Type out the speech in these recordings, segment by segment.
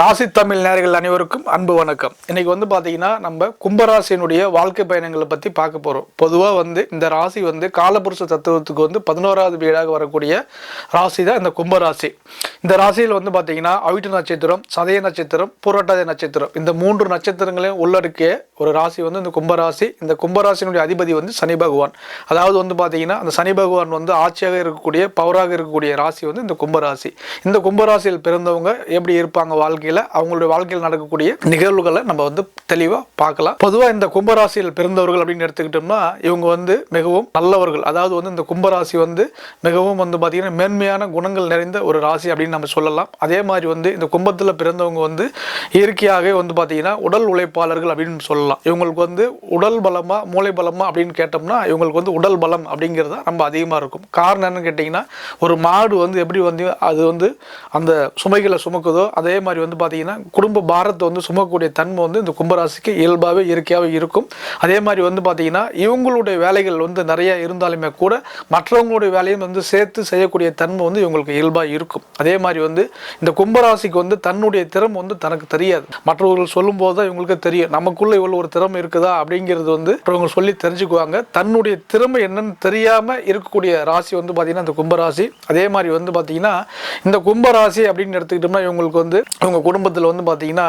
ராசி தமிழ் நேர்கள் அனைவருக்கும் அன்பு வணக்கம். இன்னைக்கு வந்து பார்த்தீங்கன்னா நம்ம கும்பராசியினுடைய வாழ்க்கை பயணங்களை பற்றி பார்க்க போகிறோம் பொதுவாக வந்து இந்த ராசி வந்து காலபுருஷ தத்துவத்துக்கு வந்து பதினோராவது வீடாக வரக்கூடிய ராசி தான் இந்த கும்பராசி. இந்த ராசியில் வந்து பார்த்தீங்கன்னா அவிட்டு நட்சத்திரம் சதய நட்சத்திரம் புரட்டாதி நட்சத்திரம். இந்த மூன்று நட்சத்திரங்களையும் உள்ளடக்கிய ஒரு ராசி வந்து இந்த கும்பராசி. இந்த கும்பராசியினுடைய அதிபதி வந்து சனி பகவான். அதாவது வந்து பார்த்தீங்கன்னா அந்த சனி பகவான் வந்து ஆட்சியாக இருக்கக்கூடிய பவராக இருக்கக்கூடிய ராசி வந்து இந்த கும்பராசி. இந்த கும்பராசியில் பிறந்தவங்க எப்படி இருப்பாங்க வாழ்க்கையில் அவங்களுடைய வாழ்க்கையில் நடக்கக்கூடிய நிகழ்வுகளை நம்ம வந்து தெளிவாக பார்க்கலாம். பொதுவாக இந்த கும்பராசியில் பிறந்தவர்கள் அப்படின்னு எடுத்துக்கிட்டோம்னா இவங்க வந்து மிகவும் நல்லவர்கள். அதாவது வந்து இந்த கும்பராசி வந்து மிகவும் வந்து பார்த்திங்கன்னா மேன்மையான குணங்கள் நிறைந்த ஒரு ராசி அப்படின்னு நம்ம சொல்லலாம். அதே மாதிரி வந்து இந்த கும்பத்தில் பிறந்தவங்க வந்து இயற்கையாகவே வந்து பார்த்திங்கன்னா உடல் உழைப்பாளர்கள் அப்படின்னு சொல்லலாம். இவங்களுக்கு வந்து உடல் பலமா மூளை பலமா அப்படின்னு கேட்டோம்னா இவங்களுக்கு வந்து உடல் பலம் அப்படிங்கிறது தான் ரொம்ப அதிகமாக இருக்கும். காரணம் என்னன்னு கேட்டிங்கன்னா ஒரு மாடு வந்து எப்படி வந்து அது வந்து அந்த சுமைகளை சுமக்குதோ அதே மாதிரி வந்து பார்த்தீங்கன்னா குடும்ப பாரத்தை வந்து சுமக்கக்கூடிய தன்மை வந்து இந்த கும்பராசிக்கு இயல்பாகவே இயற்கையாகவே இருக்கும். அதே மாதிரி வந்து பார்த்தீங்கன்னா இவங்களுடைய வேலைகள் வந்து நிறையா இருந்தாலுமே கூட மற்றவங்களுடைய வேலையும் வந்து சேர்த்து செய்யக்கூடிய தன்மை வந்து இவங்களுக்கு இயல்பாக இருக்கும். அதே மாதிரி வந்து இந்த கும்பராசிக்கு வந்து தன்னுடைய திறமை வந்து தனக்கு தெரியாது. மற்றவர்கள் சொல்லும்போது தான் இவங்களுக்கு தெரியும். நமக்குள்ள இவ்வளோ ஒரு திறமை இருக்குதா அப்படிங்கிறது வந்து மற்றவங்க சொல்லி தெரிஞ்சுக்குவாங்க. தன்னுடைய திறமை என்னன்னு தெரியாமல் இருக்கக்கூடிய ராசி வந்து பார்த்தீங்கன்னா இந்த கும்பராசி. அதே மாதிரி வந்து பார்த்தீங்கன்னா இந்த கும்பராசி அப்படின்னு எடுத்துக்கிட்டோம்னா இவங்களுக்கு வந்து இவங்க குடும்பத்தில் வந்து பார்த்தீங்கன்னா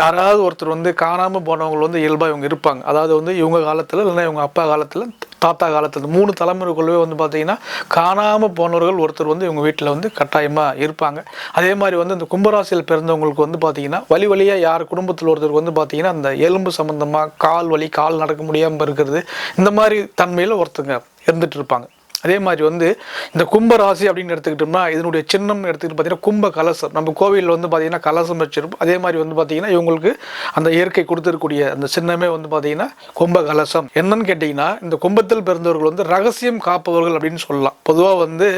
யாராவது ஒருத்தர் வந்து காணாமல் போனவங்க வந்து இயல்பாக இவங்க இருப்பாங்க. அதாவது வந்து இவங்க காலத்தில் இல்லைன்னா இவங்க அப்பா காலத்தில் தாத்தா காலத்தில் மூணு தலைமுறைக்குள்ளவே வந்து பார்த்தீங்கன்னா காணாமல் போனவர்கள் ஒருத்தர் வந்து இவங்க வீட்டில் வந்து கட்டாயமாக இருப்பாங்க. அதே மாதிரி வந்து இந்த கும்பராசியில் பிறந்தவங்களுக்கு வந்து பார்த்தீங்கன்னா வழி வழியாக யார் குடும்பத்தில் ஒருத்தருக்கு வந்து பார்த்தீங்கன்னா அந்த எலும்பு சம்மந்தமாக கால் வலி கால் நடக்க முடியாமல் இருக்கிறது இந்த மாதிரி தன்மையில் ஒருத்தங்க இருந்துட்டு இருப்பாங்க. அதே மாதிரி வந்து இந்த கும்பராசி அப்படின்னு எடுத்துக்கிட்டோம்னா இதனுடைய சின்னம் எடுத்துக்கிட்டு பார்த்தீங்கன்னா கும்ப கலசம் நம்ம கோவிலில் வந்து பார்த்தீங்கன்னா கலசம் வச்சிருப்போம். அதே மாதிரி வந்து பார்த்தீங்கன்னா இவங்களுக்கு அந்த இயற்கை கொடுத்துருக்கூடிய அந்த சின்னமே வந்து பார்த்தீங்கன்னா கும்ப கலசம் என்னன்னு கேட்டிங்கன்னா இந்த கும்பத்தில் பிறந்தவர்கள் வந்து ரகசியம் காப்பவர்கள் அப்படின்னு சொல்லலாம். பொதுவாக வந்து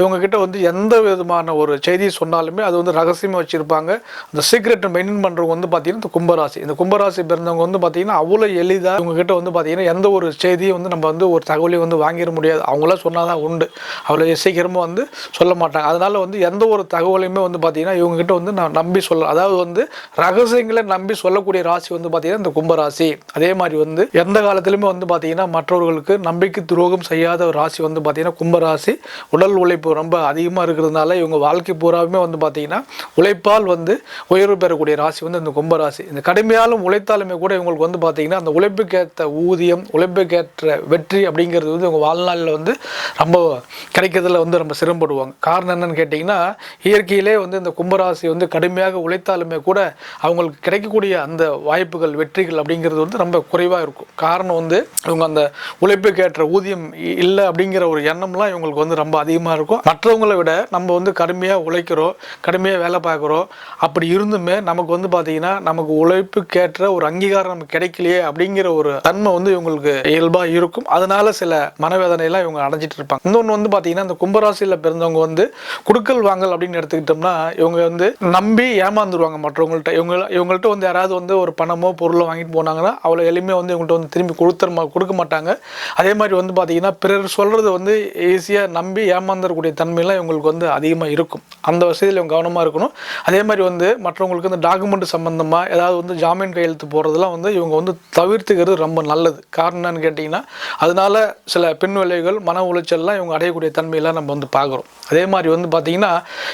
இவங்கக்கிட்ட வந்து எந்த விதமான ஒரு செய்தி சொன்னாலுமே அது வந்து ரகசியமாக வச்சுருப்பாங்க. அந்த சீக்ரெட்டை மெயின்டைன் பண்ணுறவங்க வந்து பார்த்தீங்கன்னா இந்த கும்பராசி. இந்த கும்பராசி பிறந்தவங்க வந்து பார்த்தீங்கன்னா அவ்வளோ எளிதாக இவங்ககிட்ட வந்து பார்த்தீங்கன்னா எந்த ஒரு செய்தியும் வந்து நம்ம வந்து ஒரு தகவலையும் வந்து வாங்கிட முடியாது. அவங்களாம் சொன்னால் தான் உண்டு அவ்வளோ சீக்கிரமாக வந்து சொல்ல மாட்டாங்க. அதனால் வந்து எந்த ஒரு தகவலையுமே வந்து பார்த்திங்கன்னா இவங்ககிட்ட வந்து நான் நம்பி சொல்ல அதாவது வந்து ரகசியங்களை நம்பி சொல்லக்கூடிய ராசி வந்து பார்த்திங்கன்னா இந்த கும்பராசி. அதே மாதிரி வந்து எந்த காலத்துலையுமே வந்து பார்த்திங்கன்னா மற்றவர்களுக்கு நம்பிக்கை துரோகம் செய்யாத ஒரு ராசி வந்து பார்த்திங்கன்னா கும்பராசி. உடல் உழைப்பு ரொம்ப அதிகமாக இருக்கிறதுனால இவங்க வாழ்க்கை பூராவுமே வந்து பார்த்திங்கன்னா உழைப்பால் வந்து உயர்வு பெறக்கூடிய ராசி வந்து இந்த கும்பராசி. இந்த கடுமையாலும் உழைத்தாலுமே கூட இவங்களுக்கு வந்து பார்த்திங்கன்னா அந்த உழைப்புக்கேற்ற ஊதியம் உழைப்புக்கேற்ற வெற்றி அப்படிங்கிறது வந்து இவங்க வாழ்நாளில் வந்து ரொம்ப கிடைக்கிறதுல வந்து ரொம்ப சிரமப்படுவாங்க. காரணம் என்னன்னு கேட்டிங்கன்னா இயற்கையிலே வந்து இந்த கும்பராசி வந்து கடுமையாக உழைத்தாலுமே கூட அவங்களுக்கு கிடைக்கக்கூடிய அந்த வாய்ப்புகள் வெற்றிகள் அப்படிங்கிறது வந்து ரொம்ப குறைவாக இருக்கும். காரணம் வந்து இவங்க அந்த உழைப்புக்கேற்ற ஊதியம் இ- இல்லை அப்படிங்கிற ஒரு எண்ணம்லாம் இவங்களுக்கு வந்து ரொம்ப அதிகமாக இருக்கும். மற்றவங்களை விட நம்ம வந்து கடுமையாக உழைக்கிறோம் கடுமையாக வேலை பார்க்குறோம். அப்படி இருந்துமே நமக்கு வந்து பார்த்தீங்கன்னா நமக்கு உழைப்புக்கேற்ற ஒரு அங்கீகாரம் நமக்கு கிடைக்கலையே அப்படிங்கிற ஒரு தன்மை வந்து இவங்களுக்கு இயல்பாக இருக்கும். அதனால சில மனவேதனையெல்லாம் இவங்க அடைஞ்சிட்டு இருப்பாங்க இன்னொன்று வந்து பார்த்தீங்கன்னா இந்த கும்பராசியில் பிறந்தவங்க வந்து குடுக்கல் வாங்கல் அப்படின்னு எடுத்துக்கிட்டோம்னா இவங்க வந்து நம்பி ஏமாந்துருவாங்க மற்றவங்கள்ட்ட. இவங்க இவங்கள்ட்ட வந்து யாராவது வந்து ஒரு பணமோ பொருளோ வாங்கிட்டு போனாங்கன்னா அவ்வளோ எளிமையாக வந்து இவங்கள்ட்ட வந்து திரும்பி கொடுத்துருமா கொடுக்க மாட்டாங்க. அதே மாதிரி வந்து பார்த்தீங்கன்னா பிறர் சொல்கிறது வந்து ஈஸியாக நம்பி ஏமாந்துடக்கூடிய தன்மையெல்லாம் இவங்களுக்கு வந்து அதிகமாக இருக்கும். அந்த வசதியில் இவங்க கவனமாக இருக்கணும். அதே மாதிரி வந்து மற்றவங்களுக்கு இந்த டாக்குமெண்ட் சம்மந்தமாக ஏதாவது வந்து ஜாமீன் கையெழுத்து போடுறதெல்லாம் வந்து இவங்க வந்து தவிர்த்துக்கிறது ரொம்ப நல்லது. காரணம் என்னன்னு கேட்டிங்கன்னா அதனால சில பின் விளைவுகள் மன உளைச்சல்லாம் இவங்க அடையக்கூடிய தன்மையெல்லாம் நம்ம வந்து பார்க்குறோம். அதே மாதிரி வந்து பார்த்திங்கன்னா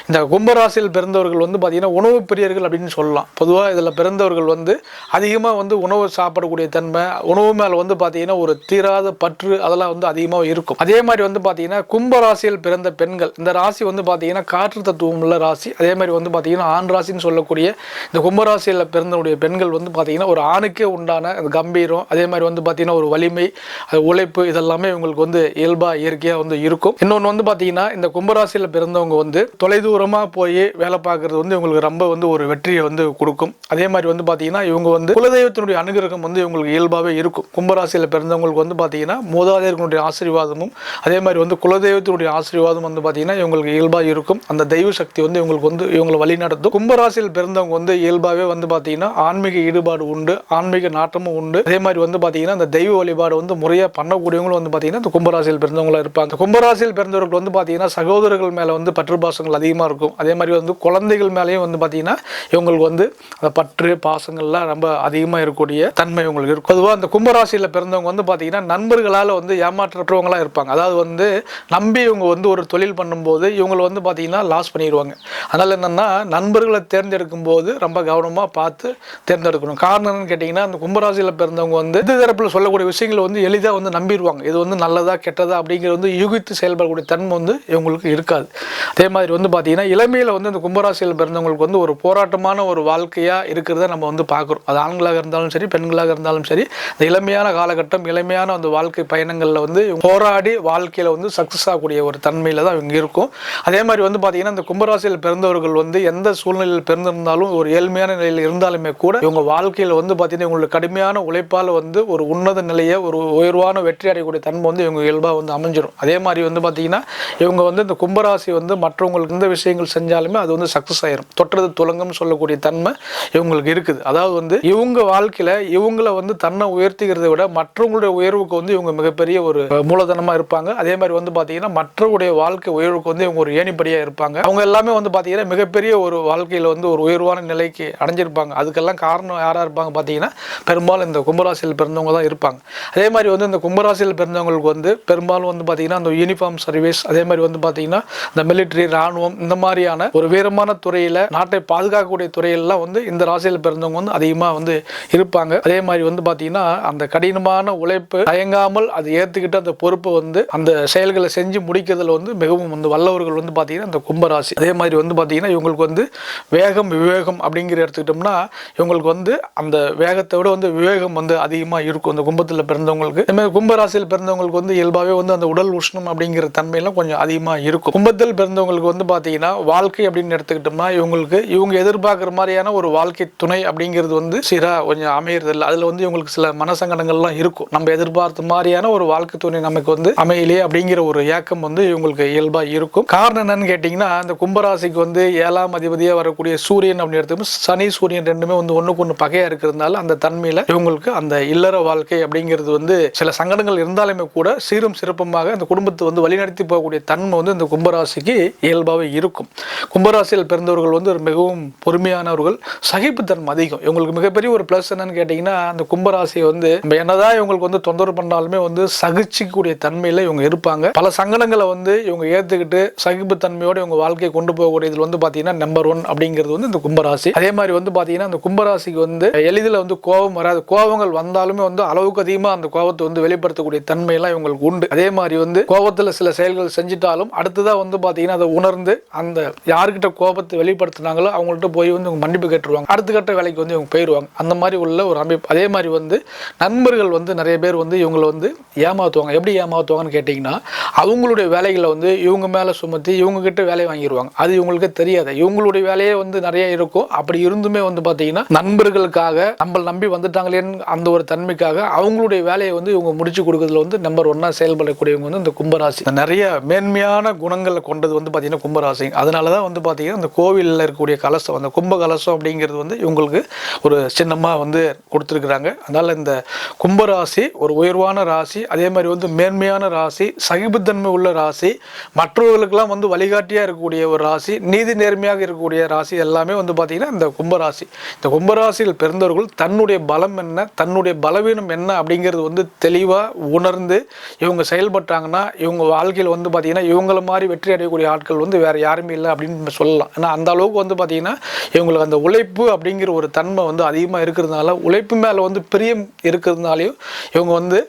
இந்த கும்பராசியில் பிறந்தவர்கள் வந்து பார்த்திங்கன்னா உணவு பிரியர்கள் அப்படின்னு சொல்லலாம். பொதுவாக இதில் பிறந்தவர்கள் வந்து அதிகமாக வந்து உணவு சாப்பிடக்கூடிய தன்மை உணவு மேலே வந்து பார்த்திங்கன்னா ஒரு தீராத பற்று அதெல்லாம் வந்து அதிகமாக இருக்கும். அதே மாதிரி வந்து பார்த்திங்கன்னா கும்பராசியில் பிறந்த பெண்கள் இந்த ராசி வந்து பார்த்திங்கன்னா காற்று தத்துவம் உள்ள ராசி. அதே மாதிரி வந்து பார்த்திங்கன்னா ஆண் ராசின்னு சொல்லக்கூடிய இந்த கும்பராசியில் பிறந்தவுடைய பெண்கள் வந்து பார்த்திங்கன்னா ஒரு ஆணுக்கே உண்டான கம்பீரம் அதே மாதிரி வந்து பார்த்திங்கன்னா ஒரு வலிமை அது உழைப்பு இதெல்லாமே இவங்களுக்கு வந்து இயல்பாக இயற்கையாக வந்து இருக்கும். இன்னொன்று வந்து பார்த்தீங்கன்னா இந்த கும்பராசியில் பிறந்தவங்க வந்து தொலைதூரமாக போய் வேலை பார்க்குறது வந்து இவங்களுக்கு ரொம்ப வந்து ஒரு வெற்றியை வந்து கொடுக்கும். அதே மாதிரி வந்து பார்த்தீங்கன்னா இவங்க வந்து குலதெய்வத்தினுடைய அனுகிரகம் வந்து இவங்களுக்கு இயல்பாகவே இருக்கும். கும்பராசியில் பிறந்தவங்களுக்கு வந்து பார்த்தீங்கன்னா மூதாதையர்களுடைய ஆசீர்வாதமும் அதே மாதிரி வந்து குலதெய்வத்தினுடைய ஆசீர்வாதம் வந்து பார்த்தீங்கன்னா இவங்களுக்கு இயல்பாக இருக்கும். அந்த தெய்வ சக்தி வந்து இவங்களுக்கு வந்து இவங்களை வழி நடத்தும் கும்பராசியில் பிறந்தவங்க வந்து இயல்பாகவே வந்து பார்த்தீங்கன்னா ஆன்மீக ஈடுபாடு உண்டு ஆன்மீக நாட்டமும் உண்டு. அதே மாதிரி வந்து பார்த்தீங்கன்னா அந்த தெய்வ வழிபாடு வந்து முறையாக பண்ணக்கூடியவங்களும் வந்து பார்த்தீங்கன்னா இந்த கும்பராசியில் பிறந்தவங்களா இருப்பாங்க கும்பராசியில் பிறந்தவர்கள் வந்து பார்த்தீங்கன்னா சகோதரர்கள் மேலே வந்து பற்று பாசங்கள் அதிகமாக இருக்கும். அதே மாதிரி வந்து குழந்தைகள் மேலேயும் வந்து பார்த்தீங்கன்னா இவங்களுக்கு வந்து அந்த பற்று பாசங்கள்லாம் ரொம்ப அதிகமாக இருக்கக்கூடிய தன்மை இவங்களுக்கு இருக்கும். பொதுவாக அந்த கும்பராசியில் பிறந்தவங்க வந்து பார்த்தீங்கன்னா நண்பர்களால் வந்து ஏமாற்றவங்களாக இருப்பாங்க. அதாவது வந்து நம்பி இவங்க வந்து ஒரு தொழில் பண்ணும்போது இவங்களை வந்து பார்த்தீங்கன்னா லாஸ் பண்ணிடுவாங்க. அதனால் என்னென்னா நண்பர்களை தேர்ந்தெடுக்கும் போது ரொம்ப கவனமாக பார்த்து தேர்ந்தெடுக்கணும். காரணம் கேட்டிங்கன்னா அந்த கும்பராசியில் பிறந்தவங்க வந்து எந்த தரப்பில் சொல்லக்கூடிய விஷயங்களை வந்து எளிதாக வந்து நம்பிடுவாங்க. இது வந்து நல்லதா கெட்டதா அப்படிங்கிறது வந்து யூகித்து செயல்படக்கூடிய தன்மை வந்து இவங்களுக்கு இருக்காது. அதே மாதிரி வந்து பார்த்தீங்கன்னா இளமையில் வந்து இந்த கும்பராசியில் பிறந்தவங்களுக்கு வந்து ஒரு போராட்டமான ஒரு வாழ்க்கையாக இருக்கிறத நம்ம வந்து பார்க்குறோம் அது ஆண்களாக இருந்தாலும் சரி பெண்களாக இருந்தாலும் சரி இந்த இளமையான காலகட்டம் இளமையான அந்த வாழ்க்கை பயணங்களில் வந்து போராடி வாழ்க்கையில் வந்து சக்ஸஸ் ஆகக்கூடிய ஒரு தன்மையில் தான் இவங்க இருக்கும். அதே மாதிரி வந்து பார்த்தீங்கன்னா இந்த கும்பராசியில் பிறந்தவர்கள் வந்து எந்த சூழ்நிலையில் பிறந்திருந்தாலும் ஒரு ஏழ்மையான நிலையில் இருந்தாலுமே கூட இவங்க வாழ்க்கையில் வந்து பார்த்தீங்கன்னா இவங்களுக்கு கடுமையான உழைப்பால் வந்து ஒரு உன்னத நிலையை ஒரு உயர்வான வெற்றி அடையக்கூடிய தன்மை வந்து இவங்க இயல்பாக வந்து அமைஞ்சிரும் அதே மாதிரி வந்து பார்த்தீங்கன்னா இவங்க வந்து இந்த கும்பராசி வந்து மற்றவங்களுக்கு எந்த விஷயங்கள் செஞ்சாலுமே அது வந்து சக்ஸஸ் ஆயிரும். தொட்டது துலங்கம்னு சொல்லக்கூடிய தன்மை இவங்களுக்கு இருக்குது. அதாவது வந்து இவங்க வாழ்க்கையில் இவங்கள வந்து தன்னை உயர்த்திக்கிறத விட மற்றவங்களுடைய உயர்வுக்கு வந்து இவங்க மிகப்பெரிய ஒரு மூலதனமாக இருப்பாங்க. அதே மாதிரி வந்து பார்த்தீங்கன்னா மற்றவருடைய வாழ்க்கை உயர்வுக்கு வந்து இவங்க ஒரு ஏணிப்படியாக இருப்பாங்க. அவங்க எல்லாமே வந்து பார்த்தீங்கன்னா மிகப்பெரிய ஒரு வாழ்க்கையில் வந்து ஒரு உயர்வான நிலைக்கு அடைஞ்சிருப்பாங்க. அதுக்கெல்லாம் காரணம் யாராக இருப்பாங்க பார்த்தீங்கன்னா பெரும்பாலும் இந்த கும்பராசியில் பிறந்தவங்க தான் இருப்பாங்க. அதே மாதிரி வந்து இந்த கும்பராசியில் பிறந்தவங்களுக்கு வந்து பெரும்பாலும் வந்து பார்த்தீங்கன்னா அந்த யூனிஃபார்ம் சர்வீஸ் அதே மாதிரி வந்து பார்த்தீங்கன்னா இந்த மிலிட்ரி ராணுவம் இந்த மாதிரியான ஒரு வீரமான துறையில் நாட்டை பாதுகாக்கக்கூடிய துறையிலலாம் வந்து இந்த ராசியில் பிறந்தவங்க வந்து அதிகமாக வந்து இருப்பாங்க. அதே மாதிரி வந்து பார்த்தீங்கன்னா அந்த கடினமான உழைப்பு தயங்காமல் அதை ஏற்றுக்கிட்டு அந்த பொறுப்பை வந்து அந்த செயல்களை செஞ்சு முடிக்கிறதுல வந்து மிகவும் வந்து வல்லவர்கள் வந்து பார்த்தீங்கன்னா அந்த கும்பராசி. அதே மாதிரி வந்து பார்த்தீங்கன்னா இவங்களுக்கு வந்து வேகம் விவேகம் அப்படிங்கிற எடுத்துக்கிட்டோம்னா இவங்களுக்கு வந்து அந்த வேகத்தை விட வந்து விவேகம் வந்து அதிகமாக இருக்கும். அந்த கும்பத்தில் பிறந்தவங்களுக்கு. அதே மாதிரி கும்பராசியில் பிறந்தவங்களுக்கு வந்து இயல்பாகவே வந்து அந்த உடல் உஷ்ணம் அப்படிங்கிற தன்மையெல்லாம் கொஞ்சம் அதிகமாக இருக்கும். கும்பத்தில் பிறந்தவங்களுக்கு வந்து பார்த்தீங்கன்னா வாழ்க்கை அப்படின்னு எடுத்துக்கிட்டோம்னா இவங்களுக்கு இவங்க எதிர்பார்க்குற மாதிரியான ஒரு வாழ்க்கை துணை அப்படிங்கிறது வந்து சீராக கொஞ்சம் அமையிறது இல்லை அதில் வந்து இவங்களுக்கு சில மனசங்கடங்கள்லாம் இருக்கும். நம்ம எதிர்பார்த்த மாதிரியான ஒரு வாழ்க்கை துணை நமக்கு வந்து அமையலே அப்படிங்கிற ஒரு ஏக்கம் வந்து இவங்களுக்கு இயல்பாக இருக்கும். காரணம் என்னன்னு கேட்டிங்கன்னா அந்த கும்பராசிக்கு வந்து ஏழாம் அதிபதியாக வரக்கூடிய சூரியன் அப்படின்னு எடுத்துக்கணும் சனி சூரியன் ரெண்டுமே வந்து ஒன்றுக்கு ஒன்று பகையாக இருக்கிறதுனால அந்த தன்மையில் இவங்களுக்கு அந்த இல்லற வாழ்க்கை அப்படிங்கிறது வந்து சில சங்கடங்கள் இருந்தாலுமே கூட சீரும் சிறப்புமாக அந்த குடும்பத்தை வந்து வழிநடத்தி போகக்கூடிய தன்மை வந்து இந்த கும்பராசிக்கு இயல்பாகவே இருக்கும். கும்பராசியில் பிறந்தவர்கள் வந்து மிகவும் பொறுமையானவர்கள் சகிப்புத்தன்மை அதிகம். இவங்களுக்கு மிகப்பெரிய ஒரு ப்ளஸ் என்னன்னு கேட்டிங்கன்னா அந்த கும்பராசியை வந்து நம்ம என்னதான் இவங்களுக்கு வந்து தொந்தரவு பண்ணாலுமே வந்து சகிச்சிக்கக்கூடிய தன்மையில் இவங்க இருப்பாங்க. பல சங்கடங்களை வந்து இவங்க ஏற்றுக்கிட்டு சகிப்புத்தன்மையோடு இவங்க வாழ்க்கையை கொண்டு போகக்கூடிய இதில் வந்து பார்த்தீங்கன்னா நம்பர் ஒன் அப்படிங்கிறது வந்து இந்த கும்பராசி. அதே மாதிரி வந்து பார்த்தீங்கன்னா அந்த கும்பராசிக்கு வந்து எளிதில் வந்து கோபம் வராது. கோபங்கள் வந்தாலுமே வந்து அளவுக்கு அதிகமாக அந்த கோபத்தை வந்து வெளிப்படுத்தக்கூடிய தன்மையெல்லாம் இவங்களுக்கு உண்டு. அதே மாதிரி வந்து கோபத்தில் சில செயல்கள் செஞ்சிட்டாலும் அடுத்ததாக வந்து பார்த்தீங்கன்னா அதை உணர்ந்து அந்த யாருக்கிட்ட கோபத்தை வெளிப்படுத்தினாங்களோ அவங்கள்ட்ட போய் வந்து இவங்க மன்னிப்பு கேட்டுருவாங்க. அடுத்த கட்ட வேலைக்கு வந்து இவங்க போயிடுவாங்க அந்த மாதிரி உள்ள ஒரு அமைப்பு. அதே மாதிரி வந்து நண்பர்கள் வந்து நிறைய பேர் வந்து இவங்களை வந்து ஏமாற்றுவாங்க எப்படி ஏமாற்றுவாங்கன்னு கேட்டிங்கன்னா அவங்களுடைய வேலைகளை வந்து இவங்க மேலே சுமத்தி இவங்கக்கிட்ட வேலையை வாங்கிடுவாங்க அது இவங்களுக்கு தெரியாது. இவங்களுடைய வேலையே வந்து நிறைய இருக்கும் அப்படி இருந்துமே வந்து பார்த்தீங்கன்னா நண்பர்களுக்காக நம்மளை நம்பி வந்துட்டாங்களேன்னு அந்த ஒரு தன்மைக்காக அவங்களுடைய வேலையை வந்து இவங்க முடிச்சு கொடுக்கறதுல வந்து நம்பர் ஒன்னாக செயல்படக்கூடியவங்க வந்து இந்த கும்பராசி. நிறைய மேன்மையான குணங்களை கொண்டது வந்து பார்த்தீங்கன்னா கும்பராசி அதனால தான் வந்து பார்த்தீங்கன்னா இந்த கோவிலில் இருக்கக்கூடிய கலசம் அந்த கும்ப கலசம் அப்படிங்கிறது வந்து இவங்களுக்கு ஒரு சின்னமாக வந்து கொடுத்துருக்குறாங்க. அதனால் இந்த கும்பராசி ஒரு உயர்வான ராசி அதே மாதிரி வந்து மேன்மையான ராசி சகிப்புத்தன்மை உள்ள ராசி மற்றவர்களுக்கெல்லாம் வந்து வழிகாட்டியாக இருக்கக்கூடிய ஒரு ராசி நீதி நேர்மையாக இருக்கக்கூடிய ராசி எல்லாமே வந்து பார்த்திங்கன்னா இந்த கும்பராசி. இந்த கும்பராசியில் பிறந்தவர்கள் தன்னுடைய பலம் என்ன தன்னுடைய பலவீனம் என்ன அப்படிங்கிறது வந்து தெளிவாக உணர்ந்து இவங்க செயல்பட்டாங்கன்னா இவங்க வாழ்க்கையில் வந்து பார்த்திங்கன்னா இவங்கள மாதிரி வெற்றி அடையக்கூடிய ஆட்கள் வந்து வேறு யாருமே இல்லை அப்படின்னு நம்ம சொல்லலாம். ஏன்னா அந்த அளவுக்கு வந்து பார்த்திங்கன்னா இவங்களுக்கு அந்த உழைப்பு அப்படிங்கிற ஒரு தன்மை வந்து அதிகமாக இருக்கிறதுனால உழைப்பு மேலே வந்து பிரியம் இருக்கிறதுனாலையும் இவங்க வந்து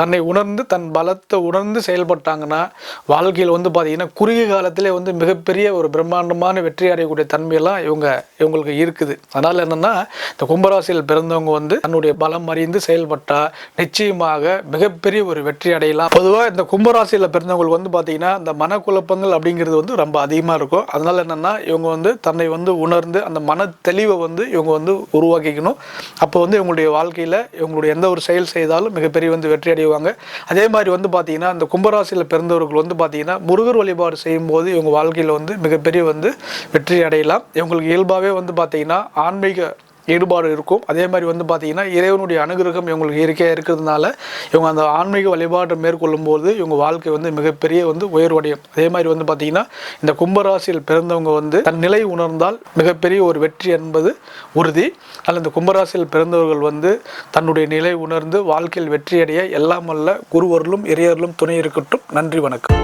தன்னை உணர்ந்து தன் பலத்தை உணர்ந்து செயல்பட்டாங்கன்னா வாழ்க்கையில் வந்து பார்த்திங்கன்னா குறுகிய காலத்திலே வந்து மிகப்பெரிய ஒரு பிரம்மாண்டமான வெற்றி அடையக்கூடிய தன்மையெல்லாம் இவங்க இவங்களுக்கு இருக்குது. அதனால் என்னென்னா இந்த கும்பராசியில் பிறந்தவங்க வந்து தன்னுடைய பலம் அறிந்து செயல்பட்டால் நிச்சயமாக மிகப்பெரிய ஒரு வெற்றி அடையலாம். பொதுவாக இந்த கும்பராசியில் பிறந்தவங்களுக்கு வந்து பார்த்திங்கன்னா இந்த மனக்குழப்பங்கள் அப்படிங்கிறது வந்து ரொம்ப அதிகமாக இருக்கும். அதனால் என்னென்னா இவங்க வந்து தன்னை வந்து உணர்ந்து அந்த மன தெளிவை வந்து இவங்க வந்து உருவாக்கிக்கணும். அப்போ வந்து இவங்களுடைய வாழ்க்கையில் இவங்களுடைய எந்த ஒரு செயல் செய்தாலும் மிகப்பெரிய வந்து வெற்றி அடைய அடைவாங்க அதே மாதிரி வந்து பார்த்தீங்கன்னா அந்த கும்பராசியில் பிறந்தவர்கள் வந்து பார்த்தீங்கன்னா முருகர் வழிபாடு செய்யும்போது இவங்க வாழ்க்கையில் வந்து மிகப்பெரிய வந்து வெற்றி அடையலாம். இவங்களுக்கு இயல்பாகவே வந்து பார்த்தீங்கன்னா ஆன்மீக ஈடுபாடு இருக்கும். அதே மாதிரி வந்து பார்த்திங்கன்னா இறைவனுடைய அனுகிரகம் இவங்களுக்கு இயற்கையாக இருக்கிறதுனால இவங்க அந்த ஆன்மீக வழிபாட்டை மேற்கொள்ளும் போது இவங்க வாழ்க்கை வந்து மிகப்பெரிய வந்து உயர்வடையும். அதே மாதிரி வந்து பார்த்திங்கன்னா இந்த கும்பராசியில் பிறந்தவங்க வந்து தன் நிலை உணர்ந்தால் மிகப்பெரிய ஒரு வெற்றி என்பது உறுதி. அதில் இந்த கும்பராசியில் பிறந்தவர்கள் வந்து தன்னுடைய நிலை உணர்ந்து வாழ்க்கையில் வெற்றியடைய எல்லாம் அல்ல குருவர்களும் இறையர்களும் துணை இருக்கட்டும். நன்றி வணக்கம்.